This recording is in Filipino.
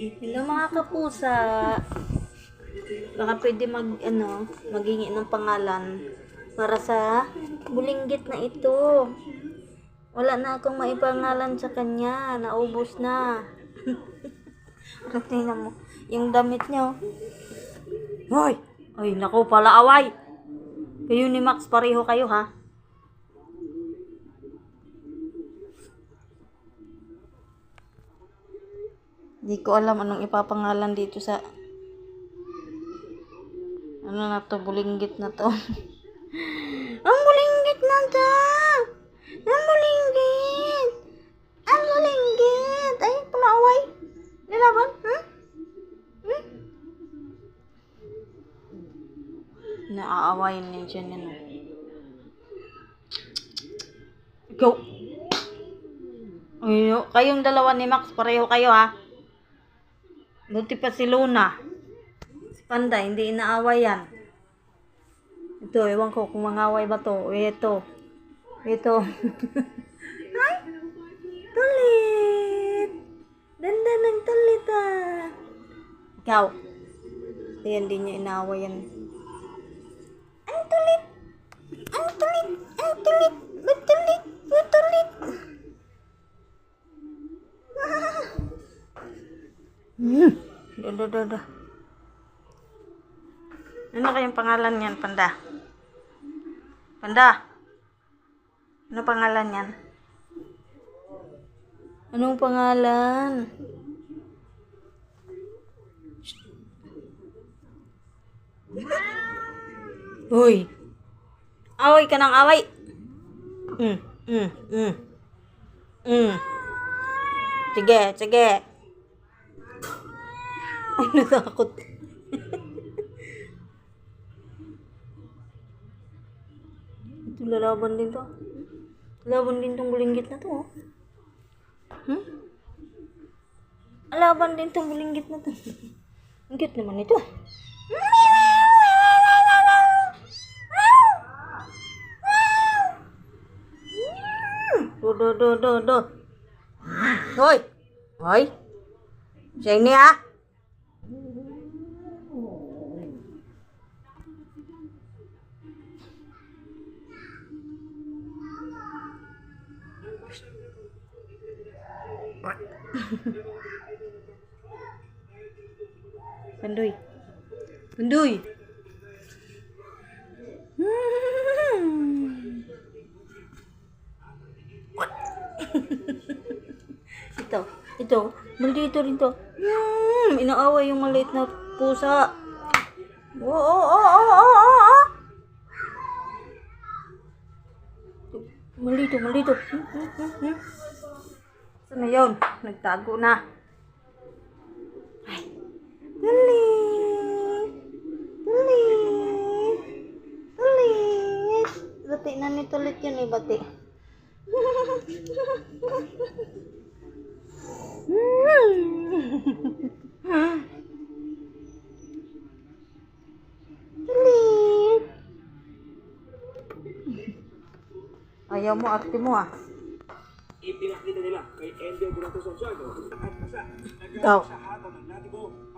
Hello mga kapusa. Baka pwede mag, ano, magingi ng pangalan para sa bulinggit na ito. Wala na akong maipangalan sa kanya. Naubos na. Tingnan mo? Yung damit niya. oh. Hoy! Ay, naku pala away. Kayo ni Max pareho kayo ha. Hindi ko alam anong ipapangalan dito sa ano na to, bulinggit na to. Ang bulinggit na to! Ang bulinggit! Ang bulinggit! Ay, palaaway! Nilaban? Hmm? Hmm? Naaawayin niya dyan yan. oh. Ikaw! Ay, no, kayong dalawa ni Max, pareho kayo ha. Buti pa si Luna. Si Panda, hindi inaaway yan. Ito, ewan ko kung mangaway ba to. Ito. Ito. Ay! Tulit! Ganda ng tulit ah. Ikaw. Ayan, hindi niya inaaway yan. Ang tulit! Ang tulit! Ang tulit! Ba't tulit? Ba't tulit? Da, da, da. Ano kayong pangalan niyan, Panda? Panda? Ano pangalan niyan? Anong pangalan? Uy! Away ka ng away! Mm, mm, mm. Mm. Sige, sige. Ay, natakot. Ito, lalaban din to. Lalaban din tong bulinggit na to, oh. Hmm? Laban din tong bulinggit na to. Ang cute naman ito. Do, do, do, do, do. Hoy! Hoy! Siya ini ah! Pandoy. Pandoy. ito. Ito. Maldito rin. Hmm, inaaway yung maliit na pusa. Oo, oo, oo, oo, oo, oo. Maldito, maldito. Hmm, hmm, hmm, hmm. Saan na yun? Nagtago na. Ay. Dali. Dali. Dali. Bati na nito ulit yun eh, bati. Ayaw mo, arte mo ah. Ipinakita nila kay Ender Burato Santiago at basa Ikaw. sa habang ng natigo